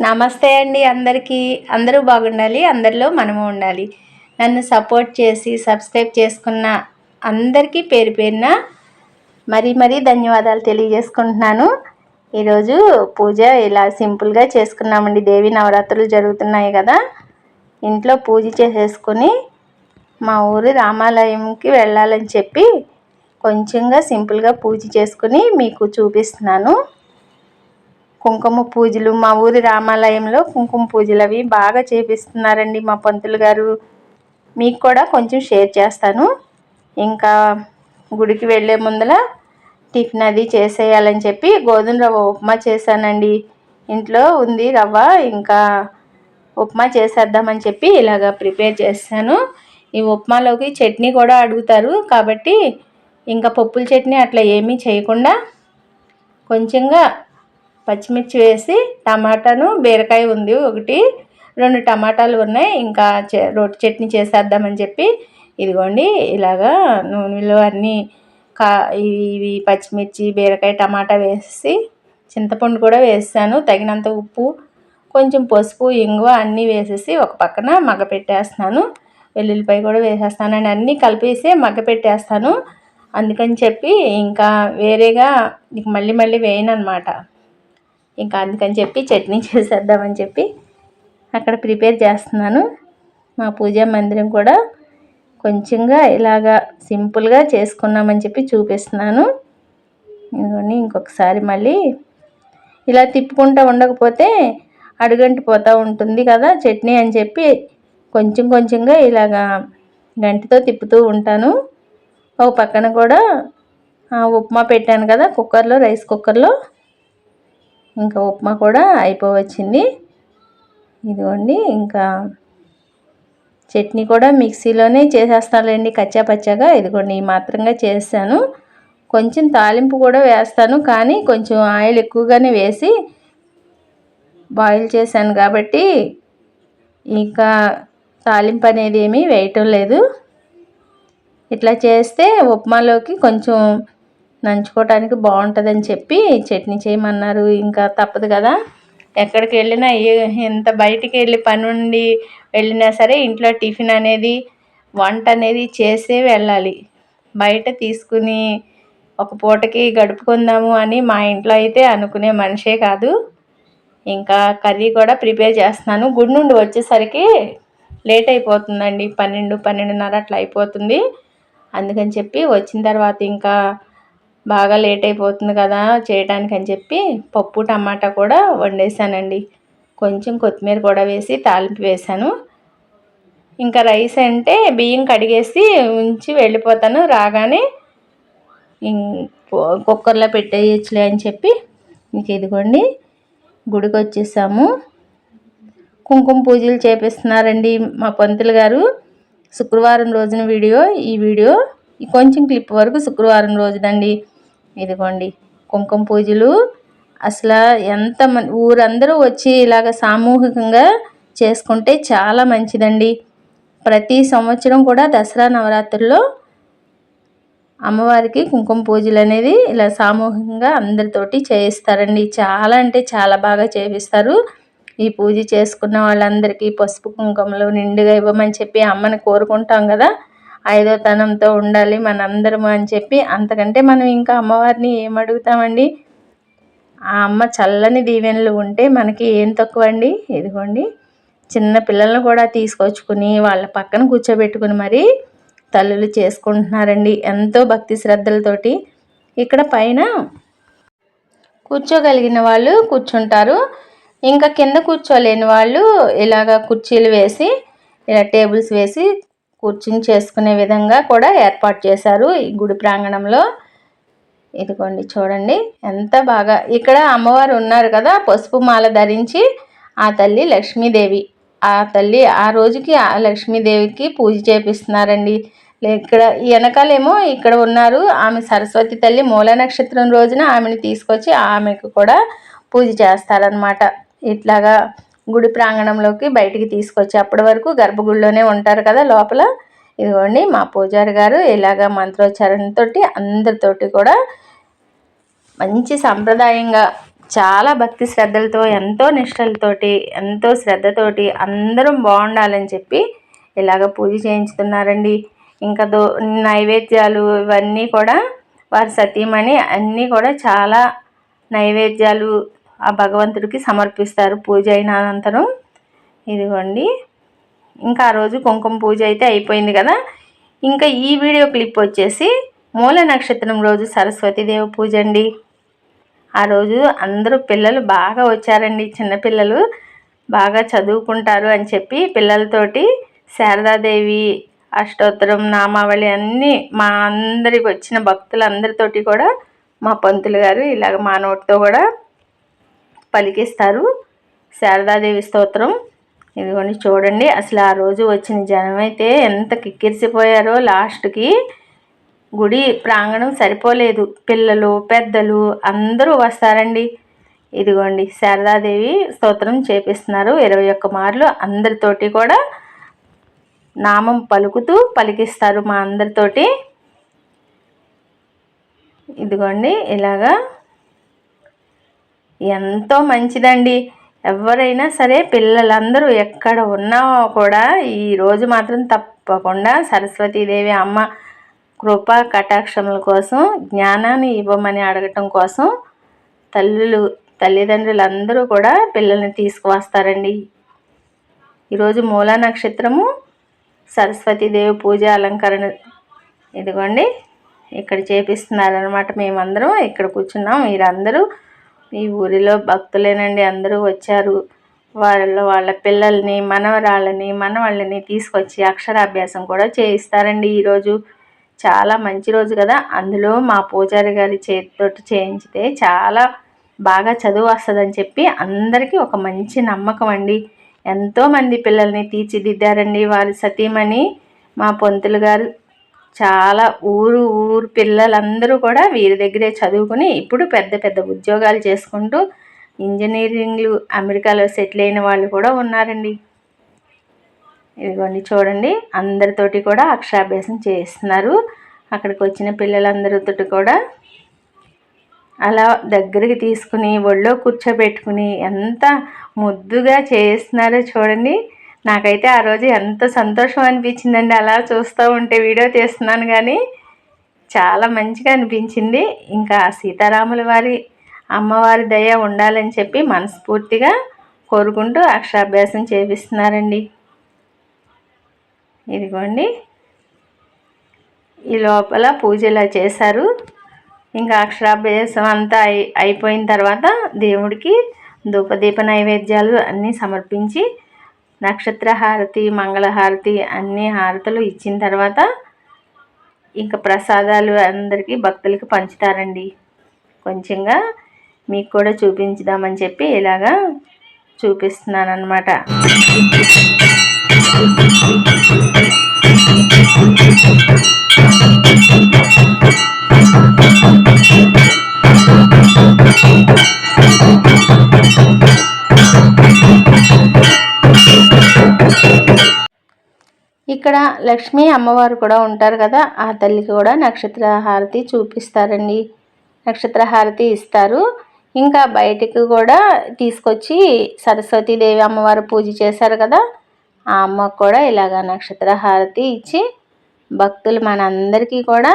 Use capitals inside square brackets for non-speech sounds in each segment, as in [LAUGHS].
నమస్తే అండి అందరికీ. అందరూ బాగుండాలి అందరిలో మనము ఉండాలి. నన్ను సపోర్ట్ చేసి సబ్స్క్రైబ్ చేసుకున్న అందరికీ పేరు పేరున మరీ మరీ ధన్యవాదాలు తెలియజేసుకుంటున్నాను. ఈరోజు పూజ ఇలా సింపుల్గా చేసుకున్నామండి. దేవి నవరాత్రులు జరుగుతున్నాయి కదా. ఇంట్లో పూజ చేసేసుకుని మా ఊరి రామాలయంకి వెళ్ళాలని చెప్పి కొంచెంగా సింపుల్గా పూజ చేసుకుని మీకు చూపిస్తున్నాను. కుంకుమ పూజలు మా ఊరి రామాలయంలో కుంకుమ పూజలు అవి బాగా చేపిస్తున్నారండి మా పంతులు గారు. మీకు కూడా కొంచెం షేర్ చేస్తాను. ఇంకా గుడికి వెళ్ళే ముందర టిఫిన్ అది చేసేయాలని చెప్పి గోధుమ రవ్వ ఉప్మా చేశానండి. ఇంట్లో ఉంది రవ్వ ఇంకా ఉప్మా చేసేద్దామని చెప్పి ఇలాగ ప్రిపేర్ చేస్తాను. ఈ ఉప్మాలోకి చట్నీ కూడా అడుగుతారు కాబట్టి ఇంకా పప్పుల చట్నీ అట్లా ఏమీ చేయకుండా కొంచెంగా పచ్చిమిర్చి వేసి టమాటాను బీరకాయ ఉంది ఒకటి రెండు టమాటాలు ఉన్నాయి ఇంకా రోటి చట్నీ చేసేద్దామని చెప్పి ఇదిగోండి ఇలాగా నూనెలో అన్నీ కా ఇవి పచ్చిమిర్చి బీరకాయ టమాటా వేసి చింతపండు కూడా వేసాను తగినంత ఉప్పు కొంచెం పసుపు ఇంగువ అన్నీ వేసేసి ఒక పక్కన మగ్గ పెట్టేస్తున్నాను వెల్లుల్లిపాయ కూడా వేసేస్తానండి అన్నీ కలిపేసి మగ్గ పెట్టేస్తాను అందుకని చెప్పి ఇంకా వేరేగా మళ్ళీ మళ్ళీ వేయను అనమాట ఇంకా అందుకని చెప్పి చట్నీ [LAUGHS] చేసేద్దామని చెప్పి అక్కడ ప్రిపేర్ చేస్తున్నాను. మా పూజా మందిరం కూడా కొంచెంగా ఇలాగా సింపుల్గా చేసుకున్నామని చెప్పి చూపిస్తున్నాను. ఇదిగోని ఇంకొకసారి మళ్ళీ ఇలా తిప్పుకుంటూ ఉండకపోతే అడుగంటి పోతూ ఉంటుంది కదా చట్నీ అని చెప్పి కొంచెం కొంచెంగా ఇలాగా గంటితో తిప్పుతూ ఉంటాను. ఓ పక్కన కూడా ఉప్మా పెట్టాను కదా కుక్కర్లో రైస్ కుక్కర్లో. ఇంకా ఉప్మా కూడా అయిపోవచ్చింది. ఇదిగోండి ఇంకా చట్నీ కూడా మిక్సీలోనే చేసేస్తానులేండి కచ్చా పచ్చాగా. ఇదిగోండి ఈ మాత్రంగా చేస్తాను. కొంచెం తాలింపు కూడా వేస్తాను కానీ కొంచెం ఆయిల్ ఎక్కువగానే వేసి బాయిల్ చేశాను కాబట్టి ఇంకా తాలింపు అనేది ఏమీ వేయటం లేదు. ఇట్లా చేస్తే ఉప్మాలోకి కొంచెం నంచుకోవటానికి బాగుంటుందని చెప్పి చట్నీ చేయమన్నారు. ఇంకా తప్పదు కదా. ఎక్కడికి వెళ్ళినా ఎంత బయటికి వెళ్ళి పని ఉండి వెళ్ళినా సరే ఇంట్లో టిఫిన్ అనేది వంట అనేది చేసే వెళ్ళాలి. బయట తీసుకుని ఒక పూటకి గడుపుకుందాము అని మా ఇంట్లో అయితే అనుకునే మనిషే కాదు. ఇంకా కర్రీ కూడా ప్రిపేర్ చేస్తున్నాను. గుడి నుండి వచ్చేసరికి లేట్ అయిపోతుందండి. పన్నెండు పన్నెండున్నర అట్లా అయిపోతుంది. అందుకని చెప్పి వచ్చిన తర్వాత ఇంకా బాగా లేట్ అయిపోతుంది కదా చేయడానికి అని చెప్పి పప్పు టమాటా కూడా వండేసానండి. కొంచెం కొత్తిమీర కూడా వేసి తాలింపు వేసాను. ఇంకా రైస్ అంటే బియ్యం కడిగేసి ఉంచి వెళ్ళిపోతాను. రాగానే కుక్కర్లో పెట్టేయచ్చులే అని చెప్పి మీకు ఇదిగోండి గుడికి వచ్చేసాము. కుంకుమ పూజలు చేపిస్తున్నారండి మా పంతులు గారు. శుక్రవారం రోజున వీడియో ఈ వీడియో కొంచెం క్లిప్ వరకు శుక్రవారం రోజుదండి. ఇదిగోండి కుంకుమ పూజలు. అసలు ఎంత ఊరందరూ వచ్చి ఇలాగ సామూహికంగా చేసుకుంటే చాలా మంచిదండి. ప్రతి సంవత్సరం కూడా దసరా నవరాత్రుల్లో అమ్మవారికి కుంకుమ పూజలు అనేది ఇలా సామూహికంగా అందరితోటి చేయిస్తారండి. చాలా అంటే చాలా బాగా చేపిస్తారు. ఈ పూజ చేసుకున్న వాళ్ళందరికీ పసుపు కుంకుమలు నిండుగా ఇవ్వమని చెప్పి అమ్మని కోరుకుంటాం కదా. ఐదోతనంతో ఉండాలి మనందరము అని చెప్పి అంతకంటే మనం ఇంకా అమ్మవారిని ఏం అడుగుతామండి? ఆ అమ్మ చల్లని దీవెనలు ఉంటే మనకి ఏం తక్కువ అండి ఇదిగోండి. చిన్న పిల్లలను కూడా తీసుకొచ్చుకుని వాళ్ళ పక్కన కూర్చోబెట్టుకుని మరి తల్లులు చేసుకుంటున్నారండి ఎంతో భక్తి శ్రద్ధలతోటి. ఇక్కడ పైన కూర్చోగలిగిన వాళ్ళు కూర్చుంటారు. ఇంకా కింద కూర్చోలేని వాళ్ళు ఇలాగ కుర్చీలు వేసి ఇలా టేబుల్స్ వేసి కూర్చుని చేసుకునే విధంగా కూడా ఏర్పాటు చేశారు ఈ గుడి ప్రాంగణంలో. ఇదిగోండి చూడండి ఎంత బాగా. ఇక్కడ అమ్మవారు ఉన్నారు కదా పసుపు మాల ధరించి ఆ తల్లి లక్ష్మీదేవి. ఆ తల్లి ఆ రోజుకి ఆ లక్ష్మీదేవికి పూజ చేపిస్తున్నారండి. ఇక్కడ వెనకాలేమో ఇక్కడ ఉన్నారు ఆమె సరస్వతి తల్లి మూల నక్షత్రం రోజున ఆమెను తీసుకొచ్చి ఆమెకు కూడా పూజ చేస్తారనమాట ఇట్లాగా గుడి ప్రాంగణంలోకి బయటికి తీసుకొచ్చి అప్పటి వరకు గర్భగుడిలోనే ఉంటారు కదా లోపల. ఇదిగోండి మా పూజారి గారు ఇలాగ మంత్రోచ్చారణతో అందరితోటి కూడా మంచి సంప్రదాయంగా చాలా భక్తి శ్రద్ధలతో ఎంతో నిష్టలతోటి ఎంతో శ్రద్ధతోటి అందరం బాగుండాలని చెప్పి ఇలాగ పూజ చేయించుతున్నారండి. ఇంకా దో నైవేద్యాలు ఇవన్నీ కూడా వారి సతీమణి అన్నీ కూడా చాలా నైవేద్యాలు ఆ భగవంతుడికి సమర్పిస్తారు పూజ అయిన అనంతరం. ఇదిగోండి. ఇంకా ఆ రోజు కుంకుమ పూజ అయితే అయిపోయింది కదా. ఇంకా ఈ వీడియో క్లిప్ వచ్చేసి మూల నక్షత్రం రోజు సరస్వతీదేవి పూజ అండి. ఆ రోజు అందరూ పిల్లలు బాగా వచ్చారండి. చిన్నపిల్లలు బాగా చదువుకుంటారు అని చెప్పి పిల్లలతోటి శారదాదేవి అష్టోత్తరం నామావళి అన్నీ మా అందరికి వచ్చిన భక్తులందరితోటి కూడా మా పంతులు గారు ఇలాగ మా నోటితో కూడా పలికిస్తారు. శారదాదేవి స్తోత్రం. ఇదిగోండి చూడండి అసలు ఆ రోజు వచ్చిన జనం అయితే ఎంత కిక్కిరిసిపోయారో లాస్ట్కి. గుడి ప్రాంగణం సరిపోలేదు. పిల్లలు పెద్దలు అందరూ వస్తారండి. ఇదిగోండి శారదాదేవి స్తోత్రం చేపిస్తున్నారు. ఇరవై ఒక్క మార్లు అందరితోటి కూడా నామం పలుకుతూ పలికిస్తారు మా అందరితోటి. ఇదిగోండి ఇలాగా ఎంతో మంచిదండి. ఎవరైనా సరే పిల్లలందరూ ఎక్కడ ఉన్నా కూడా ఈరోజు మాత్రం తప్పకుండా సరస్వతీదేవి అమ్మ కృపా కటాక్షముల కోసం జ్ఞానాన్ని ఇవ్వమని అడగటం కోసం తల్లులు తల్లిదండ్రులందరూ కూడా పిల్లల్ని తీసుకువస్తారండి. ఈరోజు మూలా నక్షత్రము సరస్వతీదేవి పూజ అలంకరణ ఇదిగోండి. ఇక్కడ చేపిస్తున్నారనమాట మేమందరం. ఇక్కడ కూర్చున్నాం. మీరందరూ ఈ ఊరిలో భక్తులేనండి అందరూ వచ్చారు. వాళ్ళలో వాళ్ళ పిల్లల్ని మనవరాళ్ళని మనవాళ్ళని తీసుకొచ్చి అక్షరాభ్యాసం కూడా చేయిస్తారండి ఈరోజు. చాలా మంచి రోజు కదా. అందులో మా పూజారి గారి చేతితోటి చేయించితే చాలా బాగా చదువు వస్తుందని చెప్పి అందరికీ ఒక మంచి నమ్మకం అండి. ఎంతోమంది పిల్లల్ని తీర్చిదిద్దారండి వారి సతీమణి మా పొంతులు గారు. చాలా ఊరు ఊరు పిల్లలందరూ కూడా వీరి దగ్గరే చదువుకుని ఇప్పుడు పెద్ద పెద్ద ఉద్యోగాలు చేసుకుంటూ ఇంజనీరింగ్లు అమెరికాలో సెటిల్ అయిన వాళ్ళు కూడా ఉన్నారండి. ఇదిగోండి చూడండి అందరితోటి కూడా అక్షరాభ్యాసం చేస్తున్నారు. అక్కడికి వచ్చిన పిల్లలందరితో కూడా అలా దగ్గరికి తీసుకుని ఒళ్ళో కూర్చోబెట్టుకుని ఎంత ముద్దుగా చేస్తున్నారో చూడండి. నాకైతే ఆ రోజు ఎంత సంతోషం అనిపించిందండి అలా చూస్తూ ఉంటే వీడియో తీస్తున్నాను కానీ చాలా మంచిగా అనిపించింది. ఇంకా సీతారాముల వారి అమ్మవారి దయ ఉండాలని చెప్పి మనస్ఫూర్తిగా కోరుకుంటూ అక్షరాభ్యాసం చేపిస్తున్నారండి. ఇదిగోండి. ఈ లోపల పూజలా చేశారు. ఇంకా అక్షరాభ్యాసం అంతా అయి అయిపోయిన తర్వాత దేవుడికి ధూపదీప నైవేద్యాలు అన్నీ సమర్పించి నక్షత్ర హారతి మంగళహారతి అన్ని హారతులు ఇచ్చిన తర్వాత ఇంకా ప్రసాదాలు అందరికీ భక్తులకి పంచుతారండి కొంచెంగా మీకు కూడా చూపించుదామని చెప్పి ఇలాగా చూపిస్తున్నాను you. ఇక్కడ లక్ష్మీ అమ్మవారు కూడా ఉంటారు కదా ఆ తల్లికి కూడా నక్షత్ర హారతి చూపిస్తారండి. నక్షత్ర హారతి ఇస్తారు. ఇంకా బయటికి కూడా తీసుకొచ్చి సరస్వతీదేవి అమ్మవారు పూజ చేశారు కదా ఆ అమ్మకు కూడా ఇలాగ నక్షత్ర హారతి ఇచ్చి భక్తులు మనందరికీ కూడా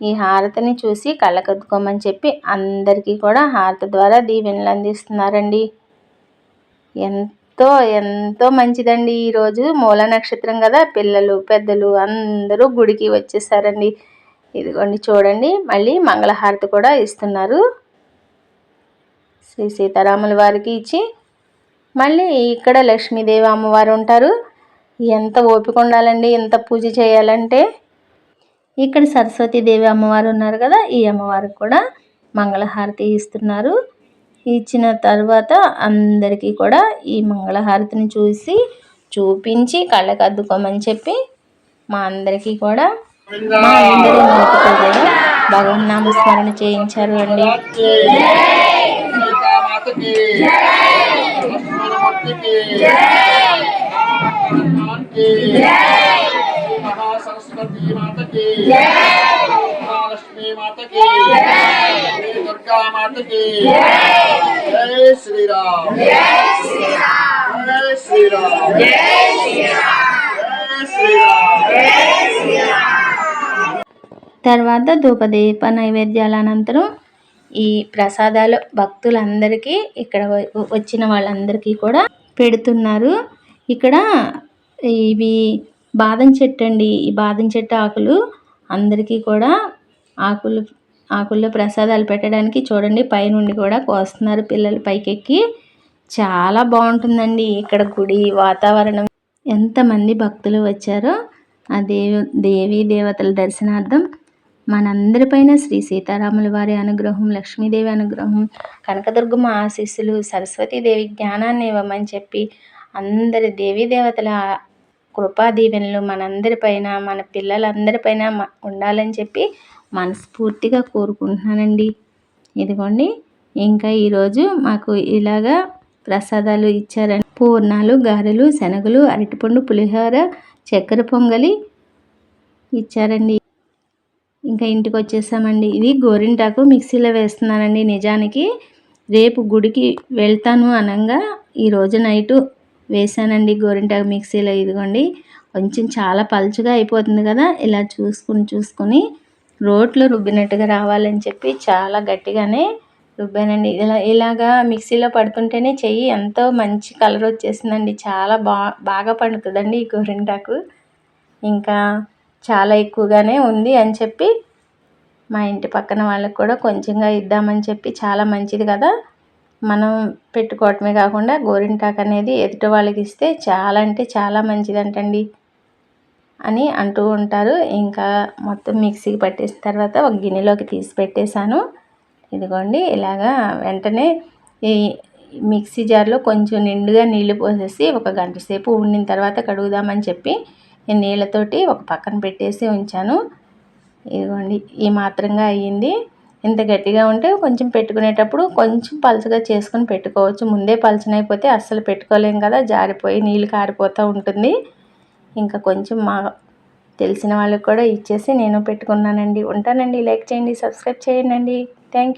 ఈ హారతిని చూసి కళ్ళకద్దుకోమని చెప్పి అందరికీ కూడా హారతి ద్వారా దీవెనలు అందిస్తున్నారండి. ఎంత ఎంతో మంచిదండి ఈరోజు మూల నక్షత్రం కదా పిల్లలు పెద్దలు అందరూ గుడికి వచ్చేసారండి. ఇదిగోండి చూడండి మళ్ళీ మంగళహారతి కూడా ఇస్తున్నారు. శ్రీ సీతారాముల వారికి ఇచ్చి మళ్ళీ ఇక్కడ లక్ష్మీదేవి అమ్మవారు ఉంటారు. ఎంత ఓపిక ఉండాలండి ఎంత పూజ చేయాలంటే. ఇక్కడ సరస్వతీదేవి అమ్మవారు ఉన్నారు కదా ఈ అమ్మవారికి కూడా మంగళహారతి ఇస్తున్నారు. ఇచ్చిన తర్వాత అందరికీ కూడా ఈ మంగళహారతిని చూసి చూపించి కళ్ళకు అద్దుకోమని చెప్పి మా అందరికీ కూడా మా అందరి భగవన్ నామస్మరణ చేయించారు అండి. మాతకి మాతకి దుర్గా మాతకి జై శ్రీరామ్. జై శ్రీరామ్. జై శ్రీరామ్. తర్వాత ధూపదీప నైవేద్యాల అనంతరం ఈ ప్రసాదాలు భక్తులందరికీ ఇక్కడ వచ్చిన వాళ్ళందరికీ కూడా పెడుతున్నారు. ఇక్కడ ఇవి బాదం చెట్టు అండి. ఈ బాదం చెట్టు ఆకులు అందరికీ కూడా ఆకులు ఆకుల్లో ప్రసాదాలు పెట్టడానికి చూడండి పైనుండి కూడా కోస్తున్నారు పిల్లలు పైకెక్కి. చాలా బాగుంటుందండి ఇక్కడ గుడి వాతావరణం. ఎంతమంది భక్తులు వచ్చారో ఆ దేవి దేవీ దేవతల దర్శనార్థం. మనందరిపైన శ్రీ సీతారాముల వారి అనుగ్రహం లక్ష్మీదేవి అనుగ్రహం కనకదుర్గమ్మ ఆశీస్సులు సరస్వతీదేవి జ్ఞానాన్ని ఇవ్వమని చెప్పి అందరి దేవీ దేవతల కృపా దీవెనలు మనందరిపైన మన పిల్లలందరిపైన ఉండాలని చెప్పి మనస్ఫూర్తిగా కోరుకుంటున్నానండి. ఇదిగోండి ఇంకా ఈరోజు మాకు ఇలాగా ప్రసాదాలు ఇచ్చారండి పూర్ణాలు గారెలు శనగలు అరటిపండు పులిహోర చక్కెర పొంగలి ఇచ్చారండి. ఇంకా ఇంటికి వచ్చేసామండి. ఇది గోరింటాకు మిక్సీలో వేస్తున్నానండి నిజానికి. రేపు గుడికి వెళ్తాను అనగా ఈరోజు నైటు వేసానండి గోరింటాకు మిక్సీలో. ఇదిగోండి కొంచెం చాలా పలుచగా అయిపోతుంది కదా. ఇలా చూసుకుని చూసుకొని రోట్లో రుబ్బినట్టుగా రావాలని చెప్పి చాలా గట్టిగానే రుబ్బానండి. ఇలా ఇలాగా మిక్సీలో పడుతుంటేనే చెయ్యి ఎంతో మంచి కలర్ వచ్చేసిందండి చాలా బా బాగా పండుతుందండి ఈ గోరింటాకు ఇంకా చాలా ఎక్కువగానే ఉంది అని చెప్పి మా ఇంటి పక్కన వాళ్ళకి కూడా కొంచెంగా ఇద్దామని చెప్పి చాలా మంచిది కదా. మనం పెట్టుకోవటమే కాకుండా గోరింటాకు అనేది ఎదుటి వాళ్ళకి ఇస్తే చాలా అంటే చాలా మంచిదంటండి. అని అంటూ ఉంటారు. ఇంకా మొత్తం మిక్సీకి పట్టేసిన తర్వాత ఒక గిన్నెలోకి తీసి పెట్టేశాను. ఇదిగోండి ఇలాగా వెంటనే ఈ మిక్సీ జార్లో కొంచెం నిండుగా నీళ్ళు పోసేసి ఒక గంట సేపు ఉండిన తర్వాత కడుగుదామని చెప్పి నీళ్ళతోటి ఒక పక్కన పెట్టేసి ఉంచాను. ఇదిగోండి ఈ మాత్రంగా అయ్యింది. ఇంత గట్టిగా ఉంటే కొంచెం పెట్టుకునేటప్పుడు కొంచెం పలుచగా చేసుకొని పెట్టుకోవచ్చు. ముందే పలచనైపోతే అస్సలు పెట్టుకోలేం కదా జారిపోయి నీళ్ళు కారిపోతూ ఉంటుంది. ఇంకా కొంచెం మా తెలిసిన వాళ్ళకి కూడా ఇచ్చేసి నేను పెట్టుకున్నానండి. ఉంటానండి. లైక్ చేయండి సబ్స్క్రైబ్ చేయండి. Thank you